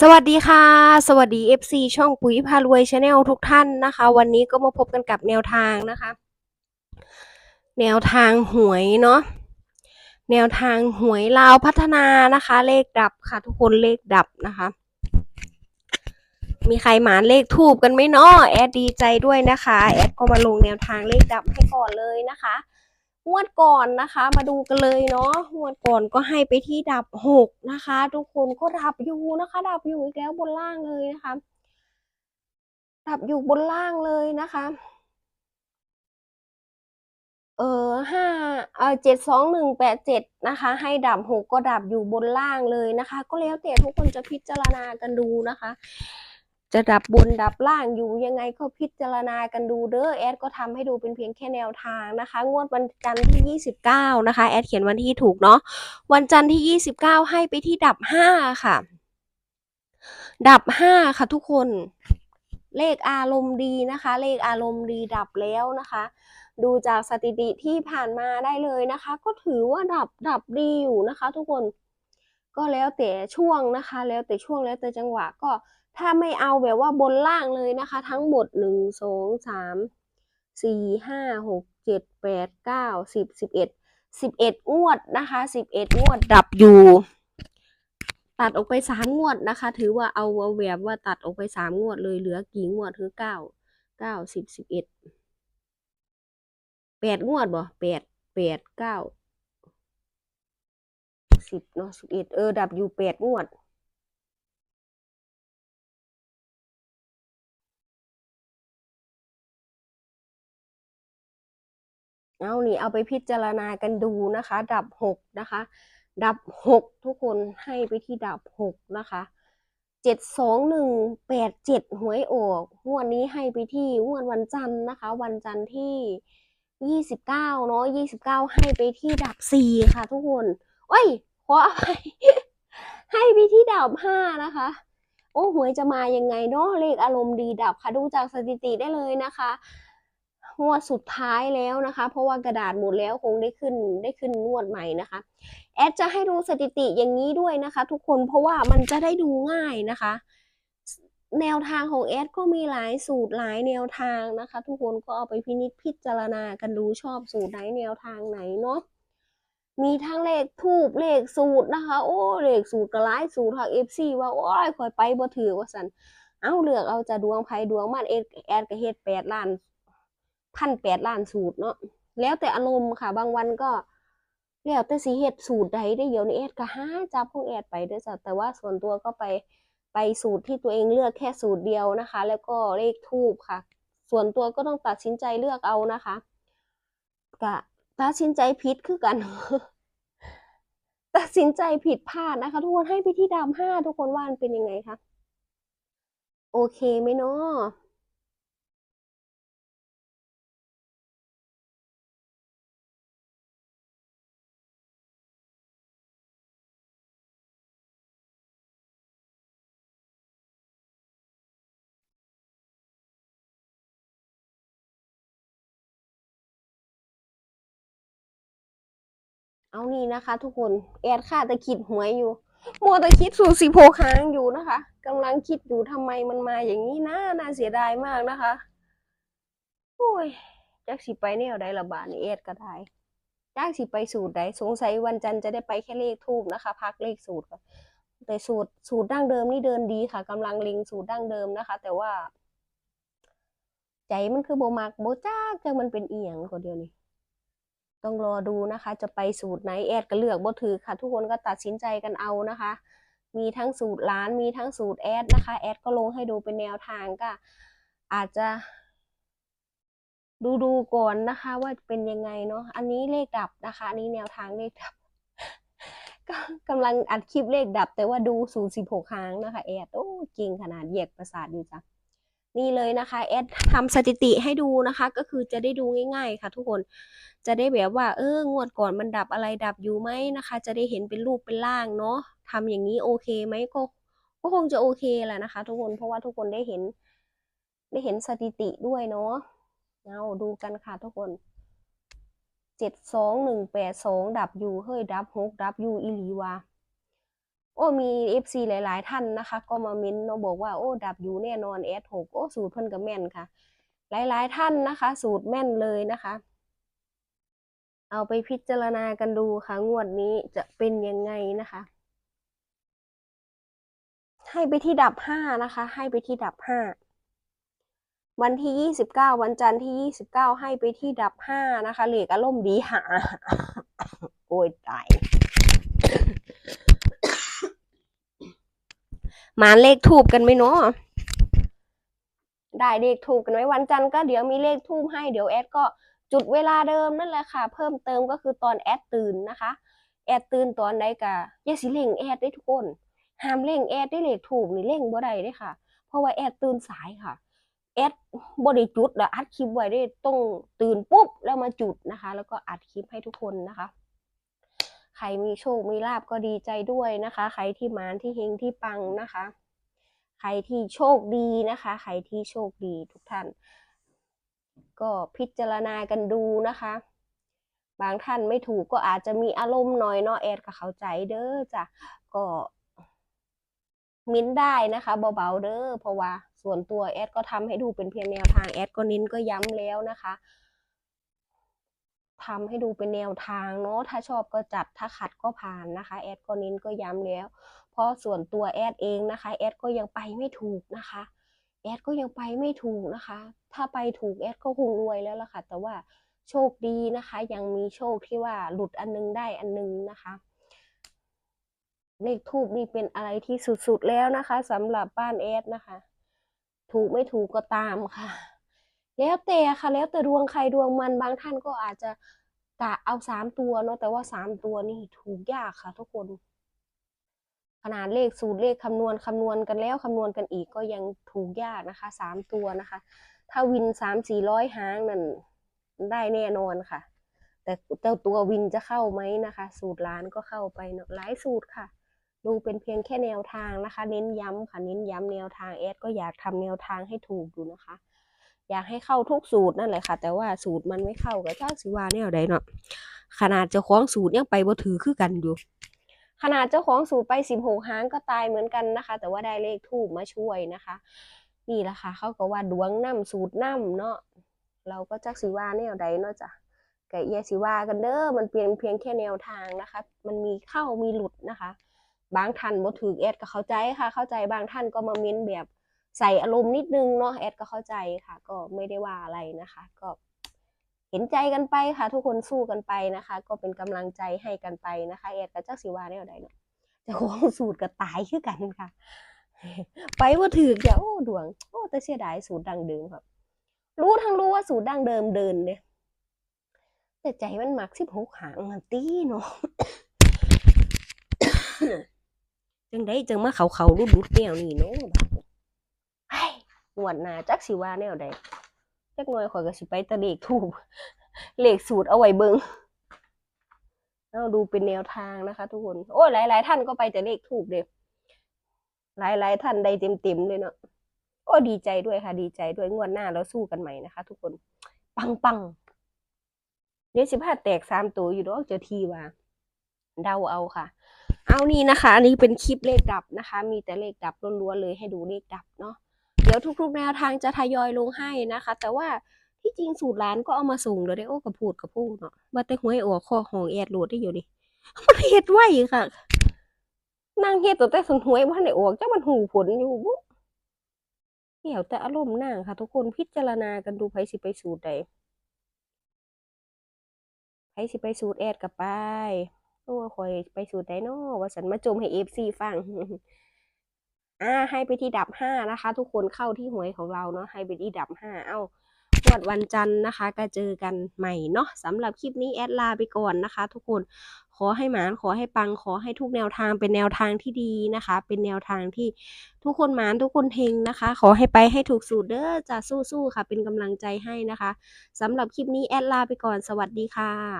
สวัสดีค่ะ สวัสดี FC ช่องปุ๋ยพารวยชาแนลทุกท่านนะคะ วันนี้ก็มาพบกันกับแนวทางนะคะ แนวทางหวยเนาะแนวทางหวยลาวพัฒนานะคะ เลขดับค่ะ ทุกคนเลขดับนะคะ มีใครหมานเลขทูบกันไหมเนาะแอดดีใจด้วยนะคะ แอดก็มาลงแนวทางเลขดับให้ก่อนเลยนะคะ งวดก่อนนะคะ มาดูกันเลยเนาะงวดก่อนก็ให้ไปที่ดับหกนะคะ ทุกคนก็ดับอยู่นะคะ ดับอยู่อีกแล้วบนล่างเลยนะคะ ดับอยู่บนล่างเลยนะคะ เออห้าเออเจ็ดสองหนึ่งแปดเจ็ดนะคะ ให้ดับหกก็ดับอยู่บนล่างเลยนะคะ ก็แล้วแต่ทุกคนจะพิจารณากันดูนะคะ จะดับบนดับล่างอยู่ยังไงก็พิจารณากันดูเด้อแอดก็ทำให้ดูเป็นเพียงแค่แนวทางนะคะ งวดวันจันทร์ที่ 29 นะคะ แอดเขียนวันที่ถูกเนาะวันจันทร์ที่ 29 ให้ไปที่ดับ 5 ค่ะ ดับ 5 ค่ะทุกคน เลขอารมณ์ดีนะคะ เลขอารมณ์ดีดับแล้วนะคะ ดูจากสถิติที่ผ่านมาได้เลยนะคะ ก็ถือว่าดับดับดีอยู่นะคะ ทุกคนก็แล้วแต่ช่วงนะคะ แล้วแต่ช่วงแล้วแต่จังหวะก็ ถ้าไม่เอาแบบว่าบนล่างเลยนะคะ ทั้งหมดหนึ่งสองสามสี่ห้าหกเจ็ดแปดเก้าสิบสิบเอ็ดสิบเอ็ดงวดนะคะสิบเอ็ดงวดดับอยู่ ตัดออกไปสามงวดนะคะ ถือว่าเอาเอาแบบว่าตัดออกไปสามงวดเลยเหลือกี่งวดคือเก้าเก้าสิบสิบเอ็ดแปดงวดบ่แปดแปดเก้าสิบเนาะสิบเอ็ดเออดับอยู่แปดงวด เอานี่เอาไปพิจารณากันดูนะคะ ดับหกนะคะ ดับหกทุกคนให้ไปที่ดับหกนะคะเจ็ดสองหนึ่งแปดเจ็ดหวยออกงวดนี้ให้ไปที่งวดวันจันทร์นะคะ วันจันทร์ที่ยี่สิบเก้าเนาะยี่สิบเก้าให้ไปที่ดับสี่ค่ะ ทุกคนโอ้ยขออภัยให้ไปที่ดับห้านะคะโอ้หวยจะมายังไงเนาะเลขอารมณ์ดีดับค่ะดูจากสถิติได้เลยนะคะ งวดสุดท้ายแล้วนะคะ เพราะว่ากระดาษหมดแล้วคงได้ขึ้นได้ขึ้นงวดใหม่นะคะแอดจะให้ดูสถิติอย่างนี้ด้วยนะคะ ทุกคนเพราะว่ามันจะได้ดูง่ายนะคะ แนวทางของแอดก็มีหลายสูตรหลายแนวทางนะคะ ทุกคนก็เอาไปพินิจพิจารณากันดูชอบสูตรไหนแนวทางไหนเนาะมีทั้งเลขทูบเลขสูตรนะคะ โอ้เลขสูตรก็หลายสูตรทางเอฟซีว่าโอ้ยคอยไปบ่ถือว่าสันเอาเลือกเอาจะดวงไพ่ดวงมันเอดแอดก็เฮ็ดแปดล้าน พันแปดล้านสูตรเนาะแล้วแต่อารมณ์ค่ะ บางวันก็แล้วแต่สิเฮ็ดสูตรใดได้เดี๋ยวนี้แอดก็ห้าจับของแอดไปด้อจ้ะแต่ว่าส่วนตัวก็ไปไปสูตรที่ตัวเองเลือกแค่สูตรเดียวนะคะ แล้วก็เลขทูบค่ะ ส่วนตัวก็ต้องตัดสินใจเลือกเอานะคะกะตัดสินใจผิดคือกันตัดสินใจผิดพลาดนะคะ ทุกคนให้ไปที่ดามห้าทุกคนว่ามันเป็นยังไงคะโอเคไหมเนาะ เอานี่นะคะ ทุกคนแอดค่าต่คิดหวยอยู่มัวต่คิดสูตรสิบหกครั้งอยู่นะคะกำลังคิดอยู่ทำไมมันมาอย่างนี้นะน่าเสียดายมากนะคะโอ้ยจักสิไปแนวใดละบาทนี่แอดก็ได้จักสิไปสูตรใดสงสัยวันจันทร์จะได้ไปแค่เลขทูบนะคะ พักเลขสูตรก่อนแต่สูตรสูตรดั้งเดิมนี่เดินดีค่ะกำลังล็งสูตรดั้งเดิมนะคะ แต่ว่า ใจมันคือโบมักโบจ้าจังมันเป็นเอียงก็เดียวนี้ ต้องรอดูนะคะ จะไปสูตรไหนแอดก็เลือกบ่ถือค่ะ ทุกคนก็ตัดสินใจกันเอานะคะ มีทั้งสูตรร้านมีทั้งสูตรแอดนะคะแอดก็ลงให้ดูเป็นแนวทางก็ อาจจะดูดูก่อนนะคะ ว่าเป็นยังไงเนาะอันนี้เลขดับนะคะอันนี้แนวทางเลขดับก็กำลังอัดคลิปเลขดับ แต่ว่าดูสูตรสิบหกครั้งนะคะแอดโอ้เก่งขนาดเหยียกประสาทอยู่จ้ะ นี่เลยนะคะแอดทำสถิติให้ดูนะคะ ก็คือจะได้ดูง่าย ๆ ค่ะ ทุกคนจะได้แบบว่า เอองวดก่อนมันดับอะไรดับอยู่ไหมนะคะ จะได้เห็นเป็นรูปเป็นร่างเนาะทำอย่างนี้โอเคไหมก็ก็คงจะโอเคแหละนะคะ ทุกคนเพราะว่าทุกคนได้เห็น ได้เห็นสถิติด้วยเนาะเอาดูกันค่ะทุกคนเจ็ดสองหนึ่งแปดสองดับอยู่เฮ้ยดับหกดับอยู่อีหลีวะ โอ้มีเอฟซีหลาย ๆ ท่านนะคะ ก็มาเม้นเนาะบอกว่าโอ้ดับอยู่แน่นอนแอดหกโอ้สูตรเพิ่นก็แม่นค่ะ หลาย ๆ ท่านนะคะ สูตรแม่นเลยนะคะ เอาไปพิจารณากันดูค่ะ งวดนี้จะเป็นยังไงนะคะ ให้ไปที่ดับห้านะคะ ให้ไปที่ดับห้าวันที่ยี่สิบเก้าวันจันทร์ที่ยี่สิบเก้าให้ไปที่ดับห้านะคะเหล็กอารมณ์ดีหา โอ้ยตาย มาเลขทูบกันไหมเนาะได้เลขทูบกันไหมวันจันทร์ก็เดี๋ยวมีเลขทูบให้เดี๋ยวแอดก็จุดเวลาเดิมนั่นแหละค่ะ เพิ่มเติมก็คือตอนแอดตื่นนะคะ แอดตื่นตอนใดกะอย่าสิเล่งแอดได้ทุกคนห้ามเล่งแอดได้เลขถูกนี่เล่งบ่ได้เด้ค่ะ เพราะว่าแอดตื่นสายค่ะ แอดบ่ได้จุดแล้วอัดคลิปไว้ได้ต้องตื่นปุ๊บแล้วมาจุดนะคะ แล้วก็อัดคลิปให้ทุกคนนะคะ รมีโชคมีลาบก็ดีใจด้วยนะคะ ใครที่มานที่เฮงที่ปังนะคะ ใครที่โชคดีนะคะ ใครที่โชคดีทุกท่าน ก็พิจารณากันดูนะคะ บางท่านไม่ถูกก็อาจจะมีอารมณ์หน่อยเนาะแอดก็เขาใจเด้อจ้ะก็มิ้นได้นะคะเบาๆเด้อเพราะว่าส่วนตัวแอดก็ทำให้ดูเป็นเพียงแนวทางแอดก็เน้นก็ย้ำแล้วนะคะ ทำให้ดูเป็นแนวทางเนาะถ้าชอบก็จัดถ้าขัดก็ผ่านนะคะแอดก็เน้นก็ย้ำแล้ว เพราะส่วนตัวแอดเองนะคะแอดก็ยังไปไม่ถูกนะคะแอดก็ยังไปไม่ถูกนะคะ ถ้าไปถูกแอดก็คงรวยแล้วล่ะค่ะ แต่ว่าโชคดีนะคะ ยังมีโชคที่ว่าหลุดอันนึงได้อันนึงนะคะเลขทูบนี่เป็นอะไรที่สุดๆแล้วนะคะสำหรับบ้านแอดนะคะ ถูกไม่ถูกก็ตามค่ะ แล้วแต่ค่ะ แล้วแต่ดวงใครดวงมันบางท่านก็อาจจะกะเอาสามตัวเนาะแต่ว่าสามตัวนี่ถูกยากค่ะ ทุกคน ขนาดเลขสูตรเลขคำนวณคำนวณกันแล้วคำนวณกันอีกก็ยังถูกยากนะคะสามตัวนะคะ ถ้าวินสามสี่ร้อยหางนั่นได้แน่นอนค่ะ แต่เจ้าตัววินจะเข้าไหมนะคะ สูตรร้านก็เข้าไปเนาะหลายสูตรค่ะดูเป็นเพียงแค่แนวทางนะคะ เน้นย้ำค่ะ เน้นย้ำแนวทางแอดก็อยากทำแนวทางให้ถูกอยู่นะคะ อยากให้เข้าทุกสูตรนั่นแหละค่ะ แต่ว่าสูตรมันไม่เข้ากับจ้าสิวาแนวใดเนาะขนาดเจ้าของสูตรยังไปบ่ถือคือกันอยู่ ขนาดเจ้าของสูตรไปสิบหกหางก็ตายเหมือนกันนะคะ แต่ว่าได้เลขทูบมาช่วยนะคะ นี่แหละค่ะเขาก็ว่าดวงน้ำสูตรน้ำเนาะเราก็จักสิว่าแนวใดเนาะจ้ะไก่เอียสิว่ากันเด้อมันเพียงเพียงแค่แนวทางนะคะ มันมีเข้ามีหลุดนะคะ บางท่านบ่ถือแอดก็เข้าใจค่ะ เข้าใจบางท่านก็มาเม้นแบบ ใส่อารมณ์นิดนึงเนาะแอดก็เข้าใจค่ะ ก็ไม่ได้ว่าอะไรนะคะ ก็เห็นใจกันไปค่ะ ทุกคนสู้กันไปนะคะ ก็เป็นกำลังใจให้กันไปนะคะแอดกับจักสิวาแนวใดเนาะจะของสูตรก็ตายคือกันค่ะ ไปว่าถือเดี๋ยวโอ้ดวงโอ้แต่เสียดายสูตรดังเดิมครับ รู้ทั้งรู้ว่าสูตรดังเดิมเดินเนี่ยแต่ใจมันหมักสิบหกหางมันตีเนาะจังได้จังมาเขาเขารุดรุดแนวนี่เนาะ งวดหน้าจักสิว่าแนวใดจักหน่อยข่อยก็สิไปแตะเลขถูกเลขสูตรเอาไว้เบิงเอาดูเป็นแนวทางนะคะ ทุกคน โอ้ยหลาย ๆ ท่านก็ไปแต่เลขถูกเด้หลายหลาย ๆ ท่านได้เต็ม ๆ เลยเนาะก็ดีใจด้วยค่ะ ดีใจด้วยงวดหน้าเราสู้กันใหม่นะคะ ทุกคน ปังปังเดี๋ยวสิบห้าแตกสามตัวอยู่ดอกเจอทีว่าเดาเอาค่ะ เอานี่นะคะ อันนี้เป็นคลิปเลขดับนะคะ มีแต่เลขดับล้วนๆเลยให้ดูเลขดับเนาะ ดี๋ยวทุกๆ แนวทางจะทยอยลงให้นะคะ แต่ว่าที่จริงสูตรร้านก็เอามาส่งเลยได้โอ้กระพูดกระพูดเนาะว่าแต่หวยออกข้อของแอดโหลดได้อยู่นี่มันเฮ็ดไว้ค่ะนางเฮ็ดตั้งแต่สันหวยบ่ทันได้ออกจักมันหูผลอยู่บุเดี๋ยวแต่อารมณ์นางค่ะ ทุกคนพิจารณากันดูไผสิไปสูตรใดไผสิไปสูตรแอดกับไปโอ้ข่อยไปสูตรใดเนาะว่าฉันมาจมให้ FC ฟัง อ่าให้ไปที่ดับห้านะคะ ทุกคนเข้าที่หวยของเราเนาะให้ไปที่ดับห้าเอ้างวดวันจันทร์นะคะ ก็เจอกันใหม่เนาะสำหรับคลิปนี้แอดลาไปก่อนนะคะ ทุกคนขอให้หมานขอให้ปังขอให้ทุกแนวทางเป็นแนวทางที่ดีนะคะ เป็นแนวทางที่ทุกคนหมานทุกคนเฮงนะคะ ขอให้ไปให้ถูกสูตรเด้อจะสู้ๆค่ะ เป็นกำลังใจให้นะคะสำหรับคลิปนี้แอดลาไปก่อนสวัสดีค่ะ